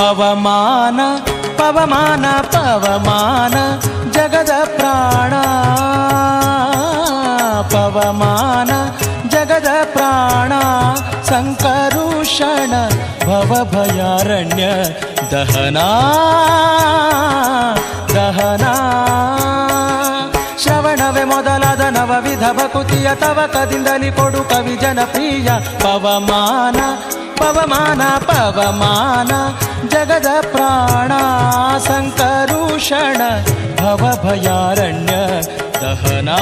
ಪವಮಾನ ಪವಮಾನ ಪವಮಾನ ಜಗದ ಪ್ರಾಣ ಪವಮಾನ ಜಗದ ಪ್ರಾಣ ಸಂಕರುಷಣ ಭವಭಯಾರಣ್ಯ ದಹನಾ ದಹನಾ ಶ್ರವಣವೇ ಮೊದಲಾದ ನವವಿಧ ಭಕುತಿಯ ತವಕದಿಂದಲಿ ಕೊಡು ಕವಿ ಜನಪ್ರಿಯ ಪವಮಾನ पवमान पवमान जगद पवमाना जगदप्राणासङ्करूषण भवभयारण्य दहना।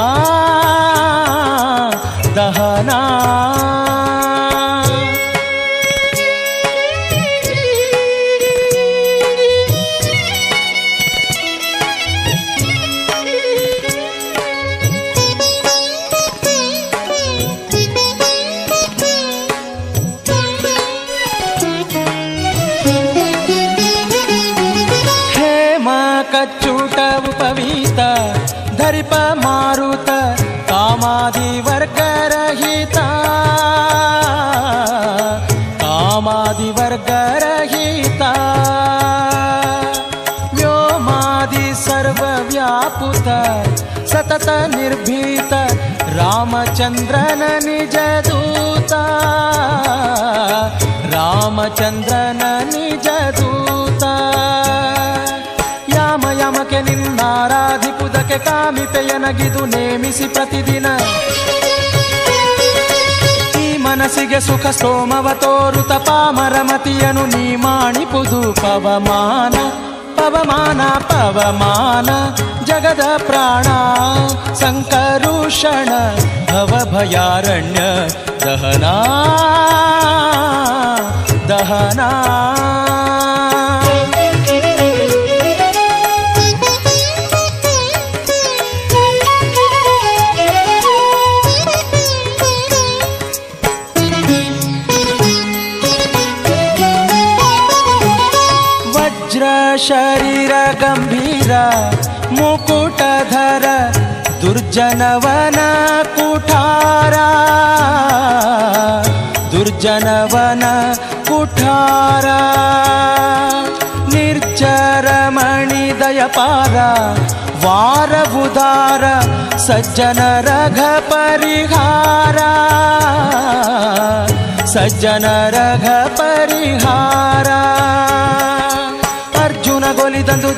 कामादिवर्गरहिता कामादिवर्गरहिता। व्योमादि सर्वव्यापुत सतत निर्भीत रामचन्द्रन निजदूता रामचन्द्रन निजदूता ಯಮಕೆ ನಿನ್ನಾರಾಧಿಪುದಕ್ಕೆ ಕಾಮಿಪೆಯನಗಿದು ನೇಮಿಸಿ ಪ್ರತಿದಿನ. ಈ ಮನಸ್ಸಿಗೆ ಸುಖ ಸೋಮವ ತೋರುತ ಪಾಮರಮತಿಯನು ನೀ ಮಾಣಿಪುದು ಪವಮಾನ ಪವಮಾನ ಪವಮಾನ, ಜಗದ ಪ್ರಾಣ, ಸಂಕರುಷಣ, ಭವಭಯಾರಣ್ಯ, ದಹನಾ ದಹನಾ. ವಜ್ರ ಶರೀರ ಗಂಭೀರ ಮುಕುಟಧರ ದುರ್ಜನವನ ಕುಠಾರ. ದುರ್ಜನವನ ಕುಠಾರ. ನಿರ್ಜರ ಮಣಿದಯಪಾರ ವಾರಬುಧಾರ ಸಜ್ಜನ ರಘ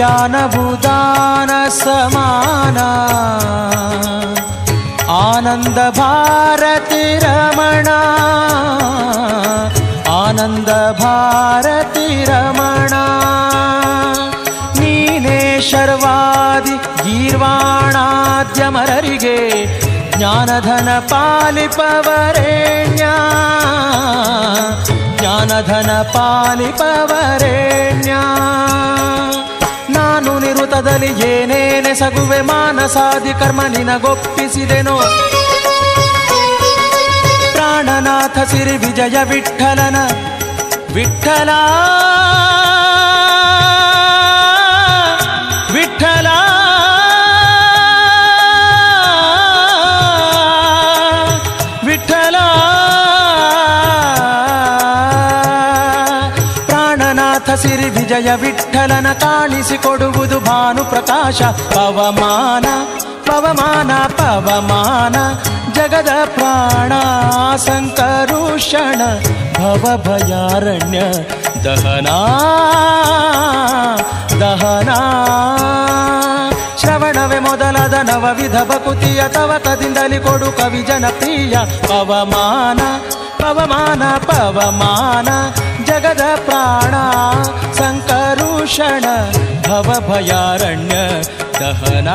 ವ್ಯಾನಭುದಾನ ಸಮಾನ. ಆನಂದ ಭಾರತಿ ರಮಣ. ಆನಂದ ಭಾರತಿ ರಮಣ. ನೀನೇ ಶರ್ವಾದಿ ಗೀರ್ವಾಣಾದ್ಯಮರರಿಗೆ, ಜ್ಞಾನಧನ ಪಾಲಿಪವರೆಣ್ಯ. ಜ್ಞಾನಧನ ಪಾಲಿಪವರೇಣ್ಯ. ನಾನು ನಿರುತದಲ್ಲಿ ಏನೇನೆ ಸಗುವೆ ಮಾನಸಾದಿ ಕರ್ಮ ನಿನಗೊಪ್ಪಿಸಿದೆನೋ? ಪ್ರಾಣನಾಥ ಸಿರಿ ವಿಜಯ ವಿಠಲನ ವಿಠಲ ವಿಠಲ ವಿಜಯ ವಿಠಲನ ಕಾಣಿಸಿಕೊಡುವುದು ಭಾನು ಪ್ರಕಾಶ. ಪವಮಾನ ಪವಮಾನ ಪವಮಾನ, ಜಗದ ಪ್ರಾಣ ಸಂಕರುಷಣ ಭವಭಯಾರಣ್ಯ, ದಹನಾ ದಹನಾ. ಶ್ರವಣವೇ ಮೊದಲಾದ ನವವಿಧ ಬಕುತಿಯ ತವಕದಿಂದಲಿ ಕೊಡು ಕವಿ ಜನಪ್ರಿಯ. ಪವಮಾನ ಪವಮಾನ ಪವಮಾನ ಜಗದ ಪ್ರಾಣ ಸಂಕರುಷಣ ಭವ ಭಯಾರಣ್ಯ ದಹನ.